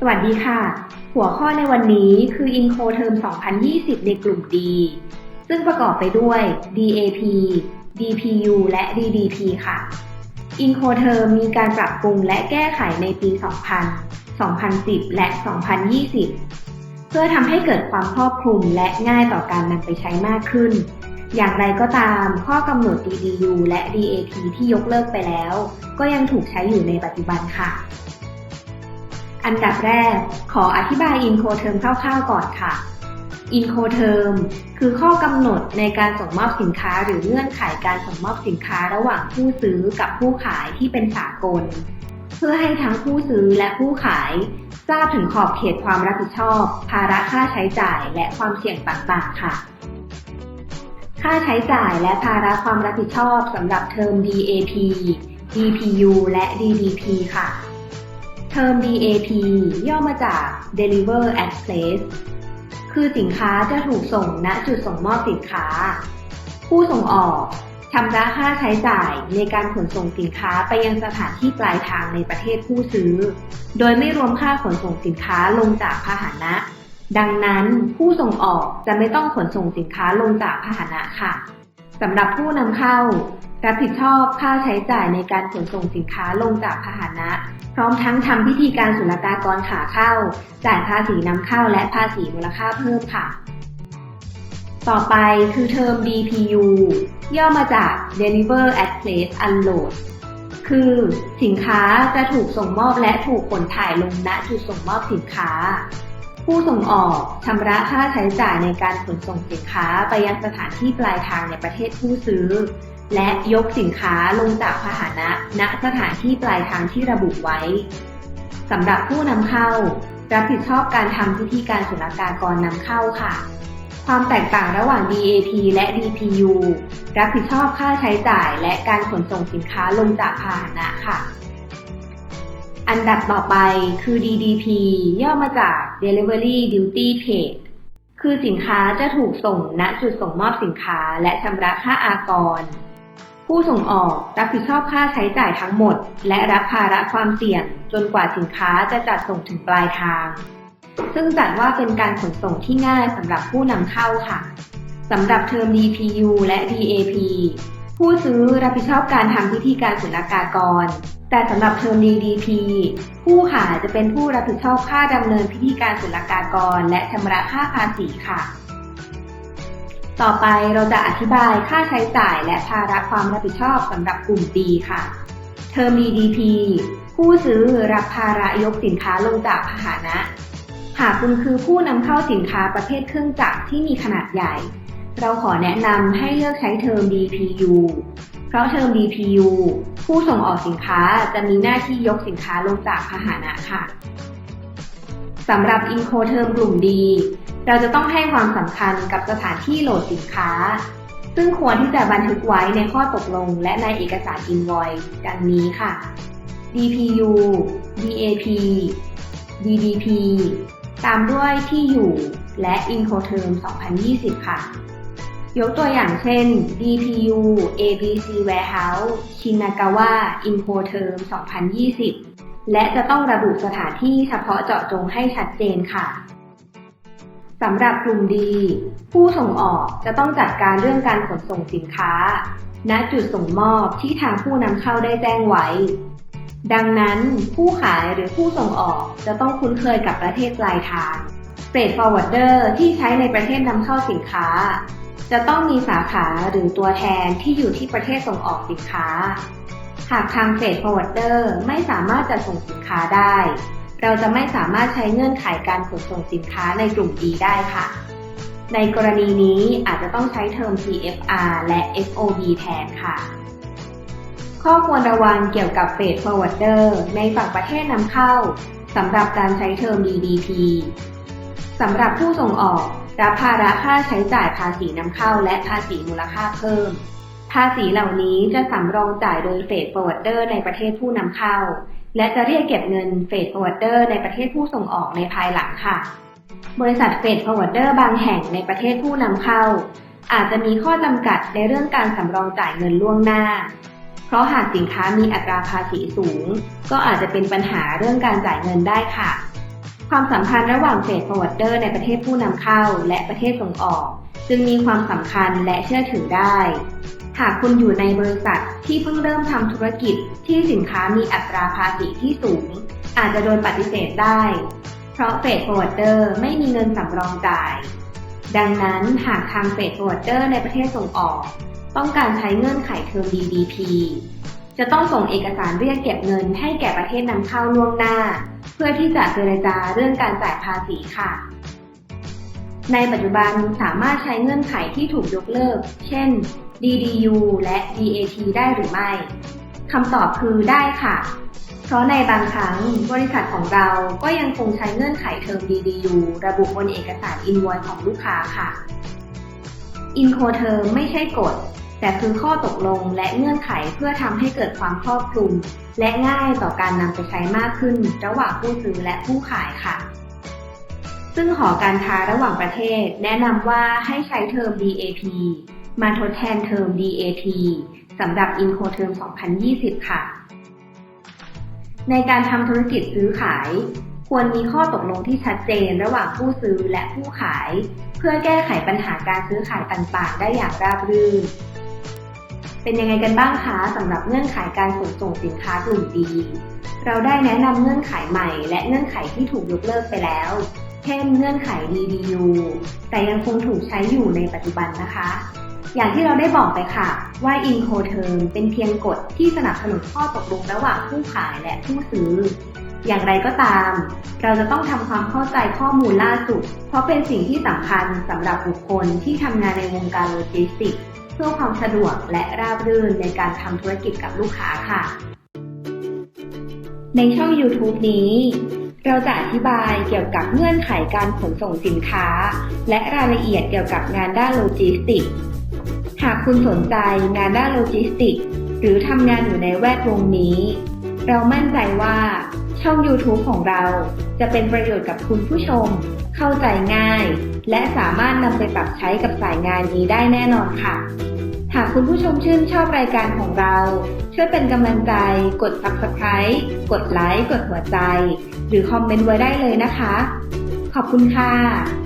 สวัสดีค่ะ หัวข้อในวันนี้คือ Inco Term 2020 ในกลุ่ม D ซึ่งประกอบไปด้วย DAP DPU และ DDP ค่ะ Inco Term มีการปรับปรุงและแก้ไขในปี 2000 2010 และ 2020 เพื่อทำให้เกิดความครอบคลุมและง่ายต่อการนำไปใช้มากขึ้น อย่างไรก็ตามข้อกำหนด DDU และ DAP ที่ยกเลิกไปแล้ว ก็ยังถูกใช้อยู่ในปัจจุบันค่ะ อันดับแรกขออธิบาย Incoterm คร่าวๆก่อนค่ะ Incoterm คือข้อกำหนดในการส่งมอบสินค้าหรือเงื่อนไขการส่งมอบสินค้าระหว่างผู้ซื้อกับผู้ขายที่เป็นสากล เพื่อให้ทั้งผู้ซื้อและผู้ขายทราบถึงขอบเขตความรับผิดชอบ ภาระค่าใช้จ่ายและความเสี่ยงต่างๆค่ะ ค่าใช้จ่ายและภาระความรับผิดชอบสำหรับเทอม DAP DPU และ DDP ค่ะ เทอม DAP ย่อมาจาก Deliver at Place คือสินค้าจะถูกส่งณจุดส่งมอบสินค้า ผู้ส่งออกชำระค่าใช้จ่ายในการขนส่งสินค้าไปยังสถานที่ปลายทางในประเทศผู้ซื้อ โดยไม่รวมค่าขนส่งสินค้าลงจากพาหนะ ดังนั้นผู้ส่งออกจะไม่ต้องขนส่งสินค้าลงจากพาหนะค่ะสำหรับผู้นำเข้า รับผิดชอบค่าใช้จ่ายในการขนส่งสินค้าลงจากพาหนะ พร้อมทั้งทำพิธีการศุลกากรขาเข้า จ่ายภาษีนำเข้าและภาษีมูลค่าเพิ่มค่ะ ต่อไปคือเทอม DPU ย่อมาจาก Deliver at Place Unload คือสินค้าจะถูกส่งมอบและถูกขนถ่ายลงณจุดส่งมอบสินค้า ผู้ส่งออกชำระค่าใช้จ่ายในการขนส่งสินค้าไปยังสถานที่ปลายทางในประเทศผู้ซื้อ และยกสินค้าลงจากพาหนะ ณสถานที่ปลายทางที่ระบุไว้สำหรับผู้นำเข้า รับผิดชอบการทำพิธีการศุลกากรนำเข้าค่ะ ความแตกต่างระหว่าง DAP และ DPU รับผิดชอบค่าใช้จ่ายและการขนส่งสินค้าลงจากพาหนะค่ะ อันดับต่อไปคือ DDP ย่อมาจาก Delivery Duty Paid คือสินค้าจะถูกส่งณจุดส่งมอบสินค้าและชำระค่าอากร ผู้ส่งออกรับผิดชอบค่าใช้จ่ายทั้งหมด และรับภาระความเสี่ยง จนกว่าสินค้าจะจัดส่งถึงปลายทาง ซึ่งจัดว่าเป็นการขนส่งที่ง่ายสำหรับผู้นำเข้าค่ะสำหรับเทอม DPU และ DAP ผู้ซื้อรับผิดชอบการทำพิธีการศุลกากร แต่สำหรับเทอม DDP ผู้ขายจะเป็นผู้รับผิดชอบค่าดำเนินพิธีการศุลกากร และชำระค่าภาษีค่ะ ต่อไปเราจะอธิบายค่าใช้จ่ายและภาระความรับผิดชอบสำหรับกลุ่ม D ค่ะ เทอม DDP ผู้ซื้อรับภาระยกสินค้าลงจากพาหนะ หากคุณคือผู้นำเข้าสินค้าประเภทเครื่องจักรที่มีขนาดใหญ่ เราขอแนะนำให้เลือกใช้เทอม DPU เพราะเทอม DPU ผู้ส่งออกสินค้าจะมีหน้าที่ยกสินค้าลงจากพาหนะค่ะสำหรับ Inco เทอมกลุ่ม D เราจะต้องให้ความสำคัญกับสถานที่โหลดสินค้า ซึ่งควรที่จะบันทึกไว้ในข้อตกลงและในเอกสาร Invoice ดังนี้ค่ะ DPU DAP DDP ตามด้วยที่อยู่และ Incoterm 2020 ค่ะ ยกตัวอย่างเช่น DPU ABC Warehouse Shinagawa Incoterm 2020 และจะต้องระบุสถานที่เฉพาะเจาะจงให้ชัดเจนค่ะ สำหรับกลุ่มดี ผู้ส่งออกจะต้องจัดการเรื่องการขนส่งสินค้า ณจุดส่งมอบที่ทางผู้นำเข้าได้แจ้งไว้ ดังนั้นผู้ขายหรือผู้ส่งออกจะต้องคุ้นเคยกับประเทศปลายทาง Freight Forwarder ที่ใช้ในประเทศนำเข้าสินค้า จะต้องมีสาขาหรือตัวแทนที่อยู่ที่ประเทศส่งออกสินค้า หากทาง Freight Forwarder ไม่สามารถจะส่งสินค้าได้ เราจะไม่สามารถใช้เงื่อนไขการขนส่งสินค้าในกลุ่ม D ได้ค่ะ ในกรณีนี้อาจจะต้องใช้เทอม CFR และ FOB แทนค่ะ ข้อควรระวังเกี่ยวกับ Freight Forwarder ในฝั่งประเทศนำเข้าสำหรับการใช้เทอม DDP สำหรับผู้ส่งออกรับภาระค่าใช้จ่ายภาษีนำเข้าและภาษีมูลค่าเพิ่ม ภาษีเหล่านี้จะสำรองจ่ายโดย Freight Forwarder ในประเทศผู้นำเข้า และจะเรียกเก็บเงิน Freight Forwarder ในประเทศผู้ส่งออกในภายหลังค่ะ บริษัท Freight Forwarder บางแห่งในประเทศผู้นำเข้า อาจจะมีข้อจำกัดในเรื่องการสำรองจ่ายเงินล่วงหน้า เพราะหากสินค้ามีอัตราภาษีสูง ก็อาจจะเป็นปัญหาเรื่องการจ่ายเงินได้ค่ะ ความสัมพันธ์ระหว่างเฟดฟอร์เวิร์ดเดอร์ในประเทศผู้นำเข้า และประเทศส่งออก จึงมีความสำคัญและเชื่อถือได้ หากคุณอยู่ในบริษัทที่เพิ่งเริ่มทำธุรกิจที่สินค้ามีอัตราภาษีที่สูง อาจจะโดนปฏิเสธได้ เพราะเฟดฟอร์เวิร์ดเดอร์ไม่มีเงินสำรองจ่าย ดังนั้นหากทางเฟดฟอร์เวิร์ดเดอร์ในประเทศส่งออก ต้องการใช้เงื่อนไขเทอม DDP จะต้องส่งเอกสารเรียกเก็บเงินให้แก่ประเทศนำเข้าล่วงหน้า เพื่อที่จะเจรจาเรื่องการจ่ายภาษีค่ะ ในปัจจุบันสามารถใช้เงื่อนไขที่ถูกยกเลิก เช่น DDU และ DAT ได้หรือไม่ คำตอบคือได้ค่ะ เพราะในบางครั้งบริษัทของเราก็ยังคงใช้เงื่อนไขเทอม DDU ระบุบนเอกสาร invoice ของลูกค้าค่ะ Incoterm ไม่ใช่กฎ แต่คือข้อตกลงและเงื่อนไขเพื่อทำให้เกิดความครอบคลุม และง่ายต่อการนำไปใช้มากขึ้น ระหว่างผู้ซื้อและผู้ขายค่ะ ซึ่งหอการค้าระหว่างประเทศแนะนำว่าให้ใช้เทอม DAP มาทดแทนเทอม DAT สำหรับ Incoterm 2020 ค่ะ ในการทำธุรกิจซื้อขาย ควรมีข้อตกลงที่ชัดเจนระหว่างผู้ซื้อและผู้ขาย เพื่อแก้ไขปัญหาการซื้อขายต่างๆ ได้อย่างราบรื่น เป็นยังไงกันบ้างคะสำหรับเงื่อนไขการขนส่งสินค้ากลุ่มดีเราได้แนะนำเงื่อนไขใหม่ และเงื่อนไขที่ถูกยกเลิกไปแล้ว เช่นเงื่อนไข DDU แต่ยังคงถูกใช้อยู่ในปัจจุบันนะคะ อย่างที่เราได้บอกไปค่ะ ว่า Incoterm เป็นเพียงกฎที่สนับสนุนข้อตกลงระหว่างผู้ขายและผู้ซื้อ อย่างไรก็ตาม เราจะต้องทำความเข้าใจข้อมูลล่าสุด เพราะเป็นสิ่งที่สำคัญสำหรับบุคคลที่ทำงานในวงการโลจิสติกส์เพื่อความสะดวกและราบรื่นในการทำธุรกิจกับลูกค้าค่ะ ในช่อง YouTube นี้ เราจะอธิบายเกี่ยวกับเงื่อนไขการขนส่งสินค้า และรายละเอียดเกี่ยวกับงานด้านโลจิสติกส์หากคุณสนใจงานด้านโลจิสติกส์หรือทำงานอยู่ในแวดวงนี้ เรามั่นใจว่าช่อง YouTube ของเราจะเป็นประโยชน์กับคุณผู้ชม เข้าใจง่าย และสามารถนำไปปรับใช้กับสายงานนี้ได้แน่นอนค่ะ หากคุณผู้ชมชื่นชอบรายการของเรา ช่วยเป็นกำลังใจ กด Subscribe กดไลค์ กดหัวใจ หรือคอมเมนต์ไว้ได้เลยนะคะ ขอบคุณค่ะ